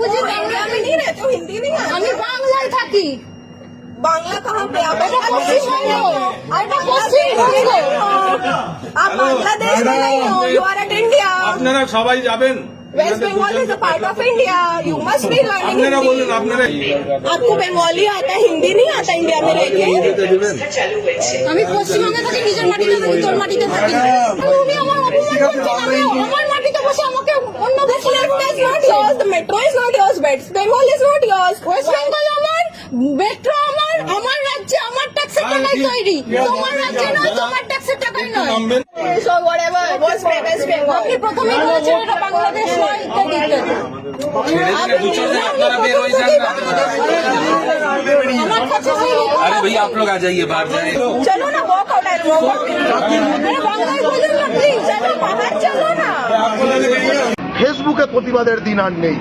বুঝি বাংলা इंडिया में नहीं रहते हो हिंदी नहीं आती আমি বাংলায় থাকি बांग्ला कहाँ पे आप এটা পশ্চিমবঙ্গ এটা পশ্চিমবঙ্গ आप बांग्लादेश में नहीं हो यू आर एट इंडिया আপনারা সবাই যাবেন west Bengal is a part of India you must be learning আপনারা বলুন আপনারা आपको बंगाली आता है हिंदी नहीं आता इंडिया में रह के আমি পশ্চিমবঙ্গে থাকি নিজের মাটিতে থাকি তোর মাটিতে থাকি not yours. The metro is not yours. West Bengal is not yours. West Bengal আমার মেট্রো আমার আমার রাজ্যে আমার ট্যাক্সের টাকায় তৈরি তোমার রাজ্যে নয় তোমার ট্যাক্সের টাকায় নয় নামবেন So whatever was West Bengal. আপনি প্রথমেই বলেছেন এটা বাংলাদেশ নয় ইত্যাদি ইত্যাদি ছেড়ে দিলে দু চার দিন আপনারা বের হয়ে যান না আমার কাছে সেই report अरे আছে। भैया आप लोग आ जाइए बाहर जाइए चलो ना walk out and walk out আরে বাংলায় বলুন না প্লিজ चलो बाहर चलो ना ফেসবুকে প্রতিবাদের দিন আর নেই।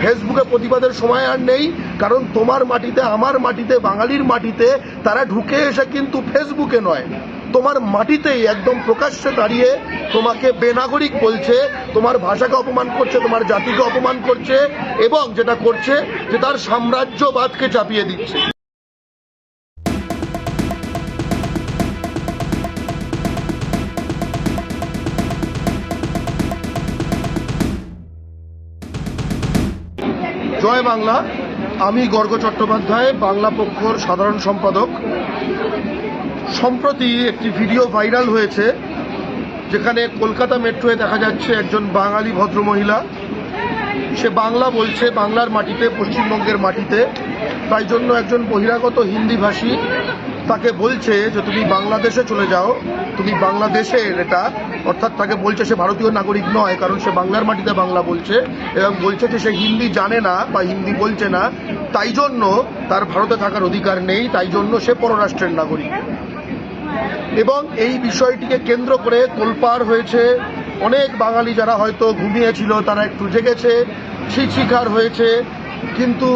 ফেসবুকে প্রতিবাদের সময় আর নেই, কারণ তোমার মাটিতে, আমার মাটিতে, বাঙালির মাটিতে তারা ঢুকে এসে কিন্তু ফেসবুকে নয়। তোমার মাটিতেই একদম প্রকাশ্যে দাঁড়িয়ে তোমাকে বেনাগরিক বলছে, তোমার ভাষাকে অপমান করছে, তোমার জাতিকে অপমান করছে, এবং যেটা করছে যে তার সাম্রাজ্যবাদকে চাপিয়ে দিচ্ছে। জয় বাংলা। আমি গর্গ চট্টোপাধ্যায়, বাংলা পক্ষর সাধারণ সম্পাদক। সম্প্রতি একটি ভিডিও ভাইরাল হয়েছে, যেখানে কলকাতা মেট্রোয়ে দেখা যাচ্ছে একজন বাঙালি ভদ্রমহিলা। সে বাংলা বলছে, বাংলার মাটিতে, পশ্চিমবঙ্গের মাটিতে। তাই জন্য একজন বহিরাগত হিন্দিভাষী তাকে বলছে যে, তুমি বাংলাদেশে চলে যাও তুমি বাংলাদেশের এটা, অর্থাৎ তাকে বলছে সে ভারতীয় নাগরিক নয়, কারণ সে বাংলার মাটিতে বাংলা বলছে, এবং বলছে যে সে হিন্দি জানে না বা হিন্দি বলছে না, তাই জন্য তার ভারতে থাকার অধিকার নেই, তাই জন্য সে পররাষ্ট্রের নাগরিক। এবং এই বিষয়টিকে কেন্দ্র করে তোলপাড় হয়েছে অনেক বাঙালি যারা হয়তো ঘুমিয়েছিল, তারা একটু জেগেছে ছিছিখার হয়েছে, কিন্তু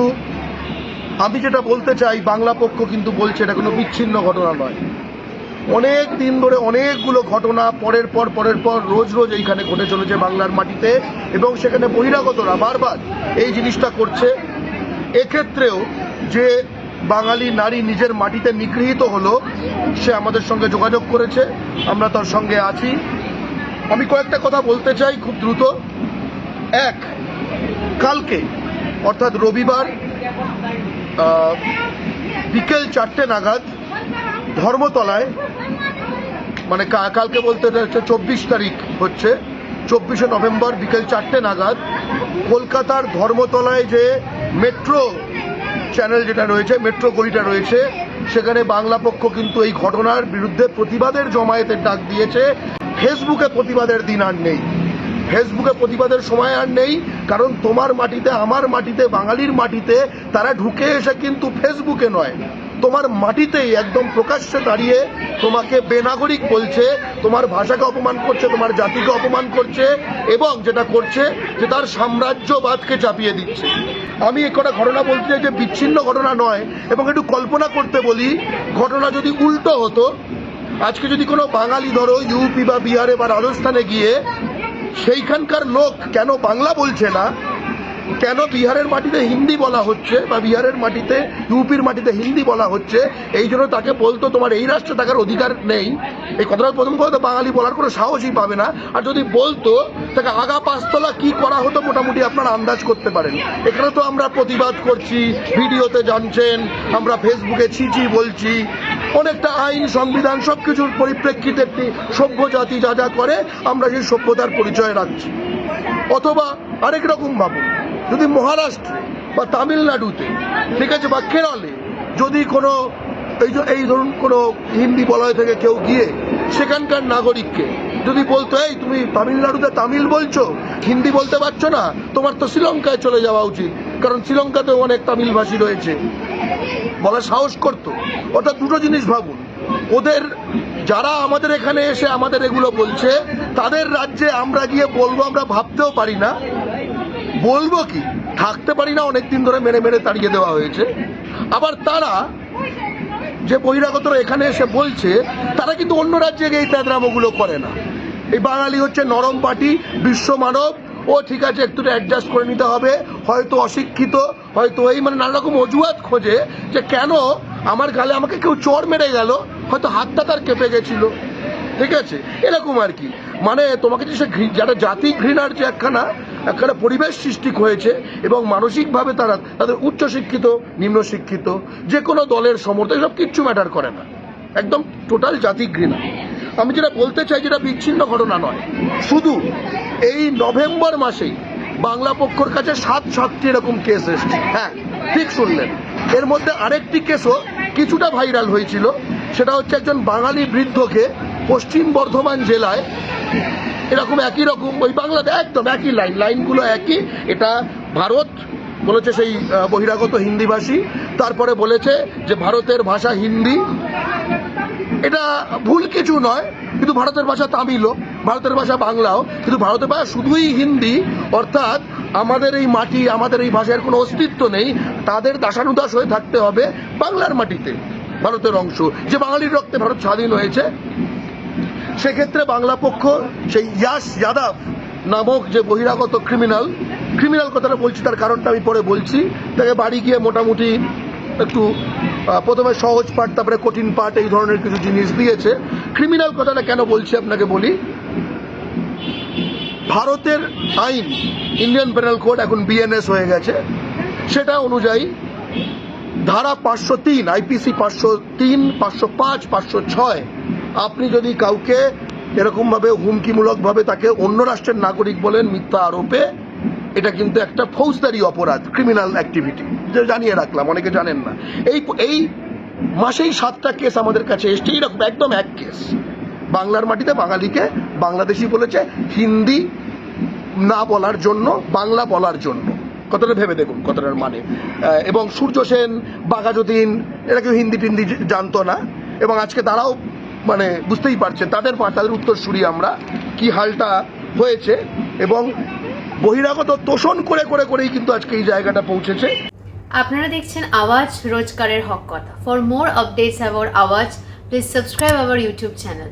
আমি যেটা বলতে চাই, বাংলা পক্ষ কিন্তু বলছে এটা কোনো বিচ্ছিন্ন ঘটনা নয়। অনেক দিন ধরে অনেকগুলো ঘটনা, পরের পর পরের পর, রোজ রোজ এইখানে ঘটে চলেছে বাংলার মাটিতে এবং সেখানে বহিরাগতরা বারবার এই জিনিসটা করছে। এক্ষেত্রেও যে বাঙালি নারী নিজের মাটিতে নিগৃহীত হলো, সে আমাদের সঙ্গে যোগাযোগ করেছে, আমরা তার সঙ্গে আছি। আমি কয়েকটা কথা বলতে চাই খুব দ্রুত। এক, কালকে, অর্থাৎ রবিবার বিকেল চারটে নাগাদ ধর্মতলায় মানে কালকে বলতে হচ্ছে চব্বিশ তারিখ হচ্ছে, চব্বিশে নভেম্বর বিকেল চারটে নাগাদ কলকাতার ধর্মতলায় যে মেট্রো চ্যানেল যেটা রয়েছে, মেট্রো গলিটা রয়েছে, সেখানে বাংলা পক্ষ কিন্তু এই ঘটনার বিরুদ্ধে প্রতিবাদের জমায়েতের ডাক দিয়েছে। ফেসবুকে প্রতিবাদের দিন আর নেই। ফেসবুকে প্রতিবাদের সময় আর নেই, কারণ তোমার মাটিতে, আমার মাটিতে, বাঙালির মাটিতে তারা ঢুকে এসে কিন্তু ফেসবুকে নয়। তোমার মাটিতেই একদম প্রকাশ্যে দাঁড়িয়ে তোমাকে বেনাগরিক বলছে, তোমার ভাষাকে অপমান করছে, তোমার জাতিকে অপমান করছে, এবং যেটা করছে যে তার সাম্রাজ্যবাদকে চাপিয়ে দিচ্ছে। আমি একটা ঘটনা বলতে চাই যে বিচ্ছিন্ন ঘটনা নয়, এবং একটু কল্পনা করতে বলি, ঘটনা যদি উল্টো হতো, আজকে যদি কোনো বাঙালি ধরো ইউপি বা বিহারে বা রাজস্থানে গিয়ে সেইখানকার লোক কেন বাংলা বলছে না কেন বিহারের মাটিতে হিন্দি বলা হচ্ছে বা বিহারের মাটিতে, ইউপির মাটিতে হিন্দি বলা হচ্ছে? এই জন্য তাকে বলতো, তোমার এই রাষ্ট্রে থাকার অধিকার নেই। এই কথাটা প্রথম কথা বাঙালি বলার কোনো সাহসই পাবে না। আর যদি বলতো, তাকে আগা পাঁচতলা কি করা হতো মোটামুটি আপনারা আন্দাজ করতে পারেন। এখানে তো আমরা প্রতিবাদ করছি, ভিডিওতে জানছেন, আমরা ফেসবুকে ছিচি বলছি। অনেকটা আইন, সংবিধান সব কিছুর পরিপ্রেক্ষিতে একটি সভ্য জাতি যা যা করে, আমরা সেই সভ্যতার পরিচয় রাখছি। অথবা আরেক রকম ভাবুন যদি মহারাষ্ট্রে বা তামিলনাড়ুতে, ঠিক আছে, বা কেরলে যদি কোনো, এই যে, এই ধরুন কোনো হিন্দি বলয় থেকে কেউ গিয়ে সেখানকার নাগরিককে যদি বলতো, এই, তুমি তামিলনাড়ুতে তামিল বলছো, হিন্দি বলতে পারছ না, তোমার তো শ্রীলঙ্কায় চলে যাওয়া উচিত, কারণ শ্রীলঙ্কাতেও অনেক তামিলভাষী রয়েছে। বলার সাহস করত। অর্থাৎ দুটো জিনিস ভাবুন, ওদের যারা আমাদের এখানে এসে আমাদের এগুলো বলছে, তাদের রাজ্যে আমরা গিয়ে বলব, আমরা ভাবতেও পারি না। বলব কি? থাকতে পারি না অনেক দিন ধরে মেরে মেরে তাড়িয়ে দেওয়া হয়েছে। আবার তারা যে বহিরাগতরা এখানে এসে বলছে, তারা কিন্তু অন্য রাজ্যে গিয়ে এই প্যাদরামোগুলো করে না। এই বাঙালি হচ্ছে নরম পার্টি, বিশ্ব মানব। ও ঠিক আছে, একটু অ্যাডজাস্ট করে নিতে হবে, হয়তো অশিক্ষিত, হয়তো এই মানে নানা রকম অজুহাত খোঁজে যে কেন আমার গালে আমাকে কেউ চর মেরে গেল। হয়তো হাতটা তার কেঁপে গেছিল। ঠিক আছে? এরকম আর কি। মানে তোমাকে যে সে যারা জাতি ঘৃণার যে একখানা একখানা পরিবেশ সৃষ্টি হয়েছে এবং মানসিকভাবে তারা, তাদের উচ্চশিক্ষিত নিম্ন শিক্ষিত, যে কোনো দলের সমর্থক সব কিচ্ছু ম্যাটার করে না। একদম টোটাল জাতি ঘৃণা। আমি যেটা বলতে চাই, যেটা বিচ্ছিন্ন ঘটনা নয়। শুধু এই নভেম্বর মাসেই বাংলা পক্ষর কাছে সাত সাতটি এরকম কেস এসছে। হ্যাঁ ঠিক শুনলেন। এর মধ্যে আরেকটি কেসও কিছুটা ভাইরাল হয়েছিল। সেটা হচ্ছে একজন বাঙালি বৃদ্ধকে পশ্চিম বর্ধমান জেলায় এরকম একই রকম, ওই বাংলাতে একদম একই লাইন লাইনগুলো একই। এটা ভারত, বলেছে সেই বহিরাগত হিন্দিভাষী। তারপরে বলেছে যে ভারতের ভাষা হিন্দি। এটা ভুল কিছু নয়, কিন্তু ভারতের ভাষা তামিলও, ভারতের ভাষা বাংলাও, কিন্তু ভারতের ভাষা শুধুই হিন্দি। অর্থাৎ আমাদের এই মাটি, আমাদের এই ভাষার কোনো অস্তিত্ব নেই। তাদের দাসানুদাস হয়ে থাকতে হবে বাংলার মাটিতে। ভারতের অংশ। যে বাঙালির রক্তে ভারত স্বাধীন হয়েছে, সেক্ষেত্রে বাংলা পক্ষ সেই ইয়াস যাদব নামক যে বহিরাগত ক্রিমিনাল ক্রিমিনাল কথাটা বলছি, তার কারণটা আমি পরে বলছি। তাকে বাড়ি গিয়ে মোটামুটি একটু প্রথমে সহজ পাঠ, তারপরে কঠিন পাঠ, এই ধরনের কিছু জিনিস দিয়েছে। ক্রিমিনাল কথাটা কেন বলছি আপনাকে বলি? ভারতের আইন ইন্ডিয়ান পেনাল কোড এখন বিএনএস হয়ে গেছে। সেটা অনুযায়ী ধারা পাঁচশো তিন আইপিসি পাঁচশো তিন, পাঁচশো পাঁচ, পাঁচশো ছয়। আপনি যদি কাউকে এরকমভাবে হুমকিমূলকভাবে তাকে অন্য রাষ্ট্রের নাগরিক বলেন মিথ্যা আরোপে, এটা কিন্তু একটা ফৌজদারি অপরাধ ক্রিমিনাল অ্যাক্টিভিটি যে জানিয়ে রাখলাম, অনেকে জানেন না। এই এই মাসেই সাতটা কেস আমাদের কাছে এসছে, এরকম একদম এক কেস বাংলার মাটিতে বাঙালিকে বাংলাদেশি বলেছে, হিন্দি না বলার জন্য, বাংলা বলার জন্য। কতটা ভেবে দেখুন, কতটার মানে? এবং সূর্য সেন, বাঘাযতীন, এরা কেউ হিন্দি টিন্দি জানতো না। এবং আজকে তারাও মানে বুঝতেই পারছেন, তাদের তাদের উত্তরসূরি আমরা, কি হালটা হয়েছে। এবং বহিরাগত তোষণ করে করে, করেই কিন্তু আজকে এই জায়গাটা পৌঁছেছে। আপনারা দেখছেন আওয়াজ রোজকারের হক কথা। For more updates about Awaaz please subscribe our YouTube channel